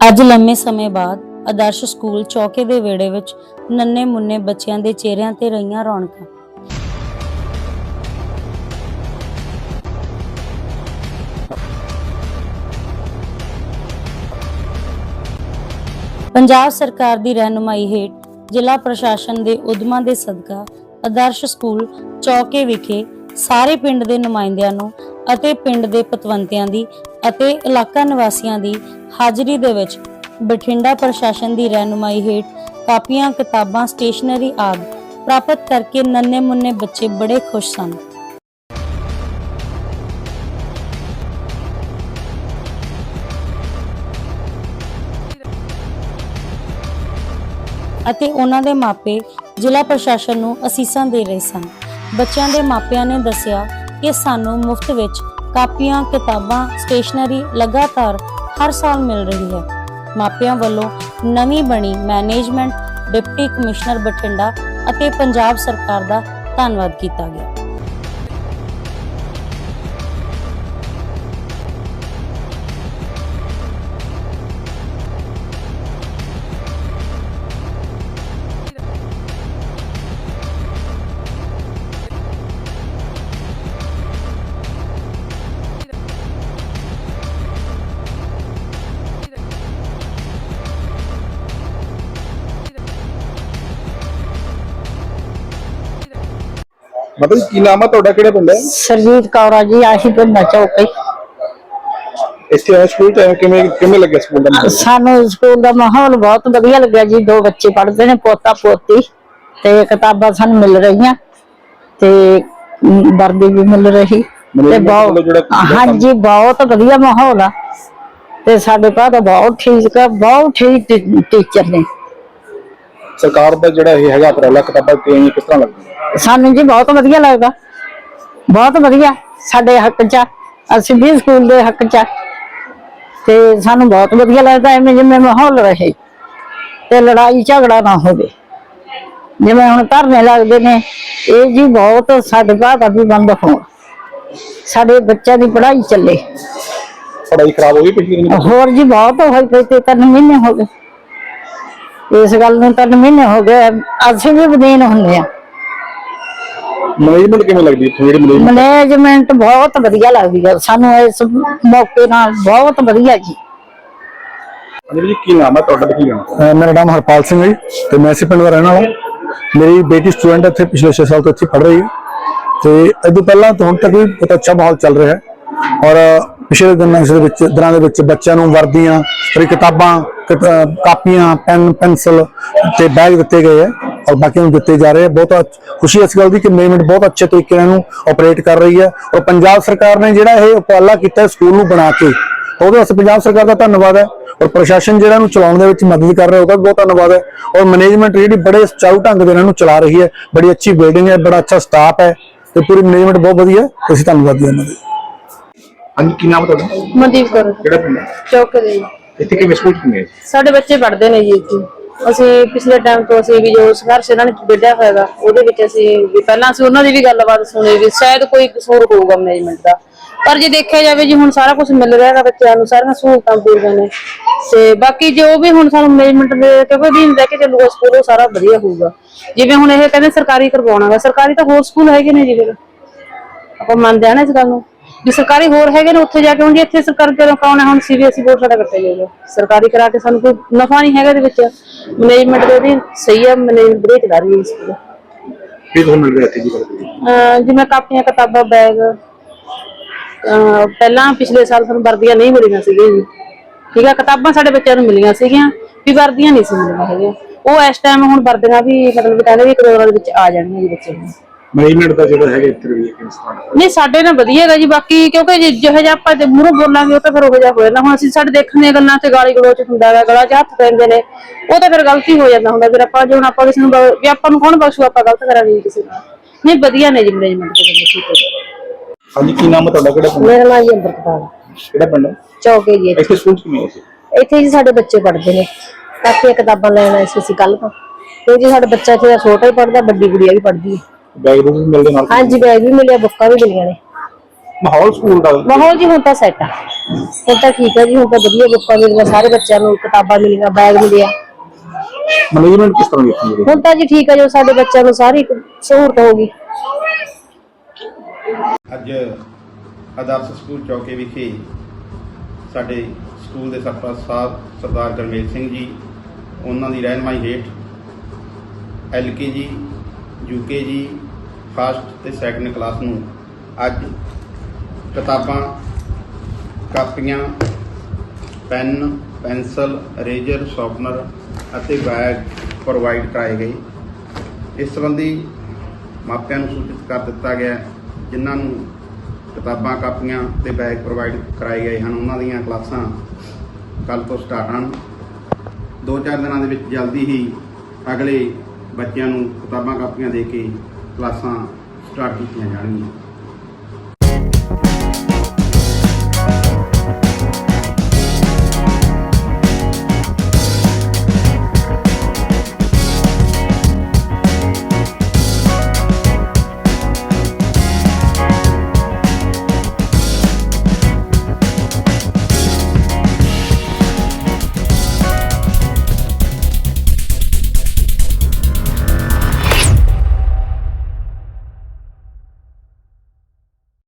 ਅੱਜ ਲੰਮੇ ਸਮੇਂ ਬਾਅਦ ਆਦਰਸ਼ ਸਕੂਲ ਚੌਕੇ ਦੇ ਵਿਹੜੇ ਵਿੱਚ ਨੰਨੇ ਮੁੰਨੇ ਬੱਚਿਆਂ ਦੇ ਚਿਹਰਿਆਂ ਤੇ ਰਹੀਆਂ ਰੌਣਕਾਂ। ਪੰਜਾਬ ਸਰਕਾਰ ਦੀ ਰਹਿਨੁਮਾਈ ਹੇਠ ਜ਼ਿਲ੍ਹਾ ਪ੍ਰਸ਼ਾਸਨ ਦੇ ਉਦਮਾਂ ਦੇ ਸਦਕਾ ਆਦਰਸ਼ ਸਕੂਲ ਚੌਕੇ ਵਿਖੇ ਸਾਰੇ ਪਿੰਡ ਦੇ ਨੁਮਾਇੰਦਿਆਂ ਨੂੰ ਅਤੇ ਪਿੰਡ ਦੇ ਪਤਵੰਤਿਆਂ ਦੀ ਅਤੇ ਇਲਾਕਾ ਨਿਵਾਸੀਆਂ ਦੀ ਹਾਜ਼ਰੀ ਦੇ ਵਿੱਚ ਬਠਿੰਡਾ ਪ੍ਰਸ਼ਾਸਨ ਦੀ ਰਹਿਨੁਮਾਈ ਹੇਠ ਕਾਪੀਆਂ, ਕਿਤਾਬਾਂ, ਸਟੇਸ਼ਨਰੀ ਆਦਿ ਪ੍ਰਾਪਤ ਕਰਕੇ ਨੰਨੇ ਮੁੰਨੇ ਬੱਚੇ ਬੜੇ ਖੁਸ਼ ਸਨ। ਅਤੇ ਉਹਨਾਂ ਦੇ ਮਾਪੇ ਜ਼ਿਲ੍ਹਾ ਪ੍ਰਸ਼ਾਸਨ ਨੂੰ ਅਸੀਸਾਂ ਦੇ ਰਹੇ ਸਨ। ਬੱਚਿਆਂ ਦੇ ਮਾਪਿਆਂ ਨੇ ਦੱਸਿਆ ਕਿ ਸਾਨੂੰ ਮੁਫਤ ਵਿੱਚ ਕਾਪੀਆਂ, ਕਿਤਾਬਾਂ, ਸਟੇਸ਼ਨਰੀ ਲਗਾਤਾਰ ਹਰ ਸਾਲ ਮਿਲ ਰਹੀ ਹੈ। ਮਾਪਿਆਂ ਵੱਲੋਂ ਨਵੀਂ ਬਣੀ ਮੈਨੇਜਮੈਂਟ, ਡਿਪਟੀ ਕਮਿਸ਼ਨਰ ਬਠਿੰਡਾ ਅਤੇ ਪੰਜਾਬ ਸਰਕਾਰ ਦਾ ਧੰਨਵਾਦ ਕੀਤਾ ਗਿਆ। ਮਤਲਬ ਕੀ ਨਾਮ ਆ ਤੁਹਾਡਾ ਕਿਹੜਾ ਪਿੰਡ ਹੈ ਸਰਜੀਤ ਕੌਰ ਆ ਜੀ ਆਹੀ ਪਿੰਡ ਚੌਕੇ ਇੱਥੇ ਆਏ ਸਕੂਲ ਆਏ ਕਿਵੇਂ ਕਿਵੇਂ ਲੱਗਿਆ ਸਕੂਲ ਦਾ ਮਾਹੌਲ? ਸਾਨੂੰ ਸਕੂਲ ਦਾ ਮਾਹੌਲ ਬਹੁਤ ਵਧੀਆ ਲੱਗਿਆ ਜੀ ਦੋ ਬੱਚੇ ਪੜ੍ਹਦੇ ਨੇ ਪੋਤਾ ਪੋਤੀ ਤੇ ਕਿਤਾਬਾਂ ਸਾਨੂੰ ਮਿਲ ਰਹੀਆਂ ਤੇ ਵਰਦੀ ਵੀ ਮਿਲ ਰਹੀ ਤੇ ਬਹੁਤ ਜਿਹੜਾ- ਹਾਂਜੀ ਬਹੁਤ ਵਧੀਆ ਮਾਹੌਲ ਆ ਤੇ ਸਾਡੇ ਕੋਲ ਤਾਂ ਬਹੁਤ ਠੀਕ ਆ ਬਹੁਤ ਠੀਕ ਟੀ- ਟੀਚਰ ਨੇ। ਸਰਕਾਰ ਦਾ ਜਿਹੜਾ ਇਹ ਹੈਗਾ ਉਪਰਾਲਾ ਕਿਤਾਬਾਂ ਤੇ ਕਿਸ ਤਰ੍ਹਾਂ ਲੱਗਦਾ ਸਾਨੂੰ ਜੀ ਬਹੁਤ ਵਧੀਆ ਲੱਗਦਾ। ਬਹੁਤ ਵਧੀਆ ਸਾਡੇ ਹੱਕ ਚ। ਅਸੀਂ ਵੀ ਸਕੂਲ ਦੇ ਹੱਕ ਚ। ਤੇ ਸਾਨੂੰ ਬਹੁਤ ਵਧੀਆ ਲੱਗਦਾ ਐਵੇਂ ਜਿਵੇਂ ਮਾਹੌਲ ਰਹੇ ਤੇ ਲੜਾਈ ਝਗੜਾ ਨਾ ਹੋਵੇ। ਜਿਵੇਂ ਹੁਣ ਧਰਨੇ ਲੱਗਦੇ ਨੇ ਇਹ ਜੀ ਬਹੁਤ ਸਾਡੇ ਭਾਗਾ ਵੀ ਬੰਦ ਹੋਣ। ਸਾਡੇ ਬੱਚਿਆਂ ਦੀ ਪੜ੍ਹਾਈ ਚੱਲੇ। ਪੜ੍ਹਾਈ ਖਰਾਬ ਹੋ ਗਈ ਪਿਛਲੇ ਹੋਰ ਜੀ ਬਹੁਤ ਹੋਈ ਪਈ ਤੇ ਤਿੰਨ ਮਹੀਨੇ ਹੋ ਗਏ। ਇਸ ਗੱਲ ਨੂੰ ਤਿੰਨ ਮਹੀਨੇ ਹੋ ਗਏ ਅਸੀਂ ਵੀ ਬਦੀਨ ਹੁੰਦੇ ਆ ਮੈਨੇਜਮੈਂਟ ਕਿਵੇਂ ਲੱਗਦੀ ਇੱਥੇ? ਜਿਹੜੀ ਮੈਨੇਜਮੈਂਟ ਮੈਨੇਜਮੈਂਟ ਬਹੁਤ ਵਧੀਆ ਲੱਗਦੀ ਹੈ ਸਾਨੂੰ ਇਸ ਮੌਕੇ ਨਾਲ ਬਹੁਤ ਵਧੀਆ ਜੀ। ਜੀ ਕੀ ਨਾਮ ਹੈ ਤੁਹਾਡਾ ਤੇ ਕੀ ਨਾਮ? ਅਹ ਮੇਰਾ ਨਾਮ ਹਰਪਾਲ ਸਿੰਘ ਹੈ ਜੀ ਤੇ ਮੈਂ ਇਸੇ ਪਿੰਡ ਦਾ ਰਹਿਣ ਵਾਲਾ ਮੇਰੀ ਬੇਟੀ ਸਟੂਡੈਂਟ ਇੱਥੇ ਪਿਛਲੇ 6 ਸਾਲ ਤੋਂ ਇੱਥੇ ਪੜ੍ਹ ਰਹੀ ਹੈ। ਤੇ ਤੋਂ ਪਹਿਲਾਂ ਤੋਂ ਹੁਣ ਤੱਕ ਵੀ ਬਹੁਤ ਅੱਛਾ ਮਾਹੌਲ ਚੱਲ ਰਿਹਾ ਹੈ। ਔਰ ਪਿਛਲੇ ਦਿਨਾਂ ਦੇ ਵਿੱਚ ਦਿਨਾਂ ਦੇ ਵਿੱਚ ਬੱਚਿਆਂ ਨੂੰ ਵਰਦੀਆਂ ਤੇ ਕਿਤਾਬਾਂ ਕਾਪੀਆਂ ਪੈਨ ਪੈਨਸਲ ਤੇ ਬੈਗ ਦਿੱਤੇ ਗਏ ਹੈ ਔਰ ਬਾਕੀ ਨੂੰ ਦਿੱਤੇ ਜਾ ਰਹੇ ਹੈ ਬਹੁਤ ਖੁਸ਼ੀ ਇਸ ਗੱਲ ਦੀ ਕਿ ਮੈਨੇਜਮੈਂਟ ਬਹੁਤ ਅੱਛੇ ਤਰੀਕੇ ਨਾਲ ਇਹਨੂੰ ਆਪਰੇਟ ਕਰ ਰਹੀ ਹੈ ਔਰ ਪੰਜਾਬ ਸਰਕਾਰ ਨੇ ਜਿਹੜਾ ਇਹ ਉਪਰਾਲਾ ਕੀਤਾ ਹੈ ਸਕੂਲ ਨੂੰ ਬਣਾ ਕੇ ਉਹਦੇ ਵਾਸਤੇ ਪੰਜਾਬ ਸਰਕਾਰ ਦਾ ਧੰਨਵਾਦ ਹੈ ਔਰ ਪ੍ਰਸ਼ਾਸਨ ਜਿਹੜਾ ਨੂੰ ਚਲਾਉਣ ਦੇ ਵਿੱਚ ਮਦਦ ਕਰ ਰਿਹਾ ਉਹਦਾ ਵੀ ਬਹੁਤ ਧੰਨਵਾਦ ਹੈ ਔਰ ਮੈਨੇਜਮੈਂਟ ਜਿਹੜੀ ਬੜੇ ਸੁਚਾਰੂ ਢੰਗ ਦੇ ਨਾਲ ਇਹਨੂੰ ਚਲਾ ਰਹੀ ਹੈ ਬੜੀ ਅੱਛੀ ਬਿਲਡਿੰਗ ਹੈ ਬੜਾ ਅੱਛਾ ਸਟਾਫ ਹੈ ਤੇ ਪੂਰੀ ਮੈਨੇਜਮੈਂਟ ਬਹੁਤ ਵਧੀਆ ਹੈ। ਤੇ ਅਸੀਂ ਧੰਨਵਾਦੀ ਹਾਂ ਇਹਨਾਂ ਦੇ। ਹਾਂਜੀ ਕੀ ਨਾਮ ਹੈ ਤੁਹਾਡਾ? ਮਨਦੀਪ ਕੌਰ। ਕਿਹੜਾ ਪਿੰਡ ਹੈ? ਚੌਕ ਦੇ। ਇੱਥੇ ਕਿਵੇਂ ਸਕੂਲ ਕਿਵੇਂ? ਸਾਡੇ ਬੱਚੇ ਪੜ੍ਹਦੇ ਨੇ ਜੀ ਇੱਥੇ। ਅਸੀਂ ਪਿਛਲੇ ਟਾਈਮ ਤੋਂ ਅਸੀਂ ਵੀ ਜੋ ਸੰਘਰਸ਼ ਇਹਨਾਂ ਨੇ ਵਿੱਢਿਆ ਹੋਇਆਗਾ ਉਹਦੇ ਵਿੱਚ ਅਸੀਂ ਵੀ ਪਹਿਲਾਂ ਅਸੀਂ ਉਹਨਾਂ ਦੀ ਵੀ ਗੱਲਬਾਤ ਸੁਣੀ ਵੀ ਸ਼ਾਇਦ ਕੋਈ ਕਸੂਰ ਹੋਊਗਾ ਮੈਨੇਜਮੈਂਟ ਦਾ। ਪਰ ਜੇ ਦੇਖਿਆ ਜਾਵੇ ਜੀ, ਹੁਣ ਸਾਰਾ ਕੁਝ ਮਿਲ ਰਿਹਾ ਹੈਗਾ ਬੱਚਿਆਂ ਨੂੰ, ਸਾਰੀਆਂ ਸਹੂਲਤਾਂ ਪੂਰੀਆਂ ਨੇ। ਤੇ ਬਾਕੀ ਜੋ ਵੀ ਹੁਣ ਸਾਨੂੰ ਮੈਨੇਜਮੈਂਟ ਦੇ ਕਿਉਂਕਿ ਵੀ ਲੈ ਕੇ ਚੱਲੂਗਾ ਸਕੂਲ ਉਹ ਸਾਰਾ ਵਧੀਆ ਹੋਊਗਾ। ਜਿਵੇਂ ਹੁਣ ਇਹ ਕਹਿੰਦੇ ਸਰਕਾਰੀ ਕਰਵਾਉਣਾਗਾ ਸਰਕਾਰੀ ਤਾਂ ਹੋਰ ਸਕੂਲ ਹੈਗੇ ਨੇ ਜੀ ਫਿਰ। ਆਪਾਂ ਮੰਨਦੇ ਆ ਨਾ ਇਸ ਗੱਲ ਨੂੰ। ਵੀ ਸਰਕਾਰੀ ਹੋਰ ਹੈਗੇ ਨੇ ਉੱਥੇ ਜਾ ਕੇ ਜੀ ਇੱਥੇ ਸਰਕਾਰ ਕਿਉਂ ਕਰਾਉਣਾ ਹੁਣ ਸੀਬੀਐਸਈ ਬੋਰਡ ਸਾਡਾ ਕੱਟਿਆ ਜਾਊਗਾ ਸਰਕਾਰੀ ਕਰਾ ਕੇ ਸਾਨੂੰ ਕੋਈ ਨਫਾ ਨਹੀਂ ਹੈਗਾ ਇਹਦੇ ਵਿੱਚ। ਮੈਨੇਜਮੈਂਟ ਦੇ ਉਹਦੀ ਸਹੀ ਹੈ ਮੈਨੇਜਮੈਂਟ ਵਧੀਆ ਚਲਾ ਰਹੀ ਹੈ ਸਕੂਲ ਕੀ ਤੁਹਾਨੂੰ ਮਿਲ ਰਿਹਾ ਇੱਥੇ ਜੀ? ਜਿਵੇਂ ਕਾਪੀਆਂ ਕਿਤਾਬਾਂ ਬੈਗ ਪਹਿਲਾਂ ਪਿਛਲੇ ਸਾਲ ਸਾਨੂੰ ਵਰਦੀਆਂ ਨਹੀਂ ਮਿਲੀਆਂ ਸੀਗੀਆਂ ਜੀ। ਠੀਕ ਹੈ ਕਿਤਾਬਾਂ ਸਾਡੇ ਬੱਚਿਆਂ ਨੂੰ ਮਿਲੀਆਂ ਸੀਗੀਆਂ ਵੀ ਵਰਦੀਆਂ ਨਹੀਂ ਸੀ ਮਿਲੀਆਂ ਹੈਗੀਆਂ। ਉਹ ਇਸ ਟਾਈਮ ਹੁਣ ਵਰਦੀਆਂ ਵੀ ਮਤਲਬ ਕਹਿੰਦੇ ਵੀ ਕਰੋੜਾਂ ਦੇ ਵਿੱਚ ਆ ਜਾਣਗੀਆਂ ਜੀ ਬੱਚੇ ਨੂੰ। ਮੈਨੇਜਮੈਂਟ ਦਾ ਜਿਹੜਾ ਹੈਗਾ ਇੱਥੇ ਵੀ ਕਿਸ ਤਰ੍ਹਾਂ? ਨਹੀਂ ਸਾਡੇ ਨਾਲ ਵਧੀਆ ਹੈਗਾ ਜੀ ਬਾਕੀ ਕਿਉਂਕਿ ਜੇ ਜਿਹੋ ਜਿਹਾ ਆਪਾਂ ਤੇ ਮੂਹਰੋਂ ਬੋਲਾਂਗੇ ਉਹ ਤਾਂ ਫਿਰ ਉਹੋ ਜਿਹਾ ਹੋ ਜਾਂਦਾ। ਹੁਣ ਅਸੀਂ ਸਾਡੇ ਦੇਖਣ ਦੀਆਂ ਗੱਲਾਂ ਤੇ ਗਾਲੀ ਗਲੋਚ ਹੁੰਦਾ ਹੈ ਗਲਾ 'ਚ ਹੱਥ ਪੈਂਦੇ ਨੇ ਉਹ ਤਾਂ ਫਿਰ ਗਲਤੀ ਹੋ ਜਾਂਦਾ ਹੁੰਦਾ। ਫਿਰ ਆਪਾਂ ਜੇ ਹੁਣ ਆਪਾਂ ਕਿਸੇ ਨੂੰ ਬ- ਵੀ ਆਪਾਂ ਨੂੰ ਕੌਣ ਬਖਸ਼ੂ ਆਪਾਂ ਗਲਤ ਕਰਾਂਗੇ ਕਿਸੇ ਨਾਲ। ਨਹੀਂ ਵਧੀਆ ਨੇ ਜੀ ਮੈਨੇਜਮੈਂਟ ਦੇ ਬੰਦੇ ਠੀਕ ਹੈ। ਹਾਂਜੀ ਕੀ ਨਾਮ ਹੈ ਤੁਹਾਡਾ? ਕਿਹੜਾ ਪਿੰਡ? ਮੇਰਾ ਨਾਮ ਜੀ ਅੰਮ੍ਰਿਤਪਾਲ। ਕਿਹੜਾ ਪਿੰਡ ਹੈ? ਚੌਕੇ ਜੀ ਇੱਥੇ। ਸਕੂਲ ਚ ਕਿਵੇਂ ਹੈ ਜੀ? ਇੱਥੇ ਜੀ ਸਾਡੇ ਬੱਚੇ ਪੜ੍ਹਦੇ ਨੇ। ਕਾਪੀਆਂ ਕਿਤਾਬਾਂ ਲੈਣ ਆਏ ਸੀ ਅਸੀਂ ਕੱਲ ਤੋਂ। ਤੇ ਜੀ ਸਾਡਾ ਬੱਚਾ ਇੱਥੇ ਛੋਟਾ ਹੀ ਪੜ੍ਹਦਾ ਵੱਡੀ ਗੁੜੀਆ ਵੀ ਪੜ੍ਹਦੀ ਹੈ। ਬੈਗ ਬੂਗ ਵੀ ਮਿਲਦੇ ਨਾਲ? ਹਾਂਜੀ ਬੈਗ ਵੀ ਮਿਲਿਆ ਬੁੱਕਾਂ ਵੀ ਮਿਲੀਆਂ ਨੇ। ਮਾਹੌਲ ਸਕੂਲ ਦਾ? ਮਾਹੌਲ ਜੀ ਹੁਣ ਤਾਂ ਸੈੱਟ ਆ। ਹੁਣ ਤਾਂ ਠੀਕ ਹੈ ਜੀ ਹੁਣ ਤਾਂ ਵਧੀਆ ਬੁੱਕਾਂ ਮਿਲੀਆਂ ਸਾਰੇ ਬੱਚਿਆਂ ਨੂੰ ਕਿਤਾਬਾਂ ਮਿਲੀਆਂ ਬੈਗ ਮਿਲਿਆ। ਮੈਨੇਜਮੈਂਟ ਕਿਸ ਤਰ੍ਹਾਂ ਦੇਖੀ ਜੀ ਹੁਣ ਤਾਂ ਜੀ ਠੀਕ ਹੈ ਜੋ ਸਾਡੇ ਬੱਚਿਆਂ ਨੂੰ ਸਾਰੀ ਸਹੂਲਤ ਹੋ ਗਈ। ਅੱਜ ਆਦਰਸ਼ ਸਕੂਲ ਚੌਕੇ ਵਿਖੇ ਸਾਡੇ ਸਕੂਲ ਦੇ ਸਰਪ੍ਰਸਤ ਸਾਹਿਬ ਸਰਦਾਰ ਗਰਮੇਲ ਸਿੰਘ ਜੀ ਉਹਨਾਂ ਦੀ ਰਹਿਨਮਾਈ ਹੇਠ ਐਲਕੇਜੀ ਯੂਕੇਜੀ ਫਸਟ ਤੇ ਸੈਕੰਡ ਕਲਾਸ ਨੂੰ ਅੱਜ ਕਿਤਾਬਾਂ, ਕਾਪੀਆਂ, ਪੈਨ, ਪੈਨਸਲ, ਰੇਜ਼ਰ ਸ਼ਾਰਪਨਰ ਅਤੇ ਬੈਗ ਪ੍ਰੋਵਾਈਡ ਕਰਾਏ ਗਏ। ਇਸ ਸੰਬੰਧੀ ਮਾਪਿਆਂ ਨੂੰ ਸੂਚਿਤ ਕਰ ਦਿੱਤਾ ਗਿਆ ਜਿਨ੍ਹਾਂ ਨੂੰ ਕਿਤਾਬਾਂ, ਕਾਪੀਆਂ ਤੇ ਬੈਗ ਪ੍ਰੋਵਾਈਡ ਕਰਾਏ ਗਏ ਹਨ। ਉਹਨਾਂ ਦੀਆਂ ਕਲਾਸਾਂ ਕੱਲ ਤੋਂ ਸਟਾਰਟ ਹਨ। ਦੋ ਚਾਰ ਦਿਨਾਂ ਦੇ ਵਿੱਚ ਜਲਦੀ ਹੀ ਅਗਲੇ ਬੱਚਿਆਂ ਨੂੰ ਕਿਤਾਬਾਂ, ਕਾਪੀਆਂ ਦੇ ਕੇ ਕਲਾਸਾਂ ਸਟਾਰਟ ਕੀਤੀਆਂ ਜਾਣਗੀਆਂ।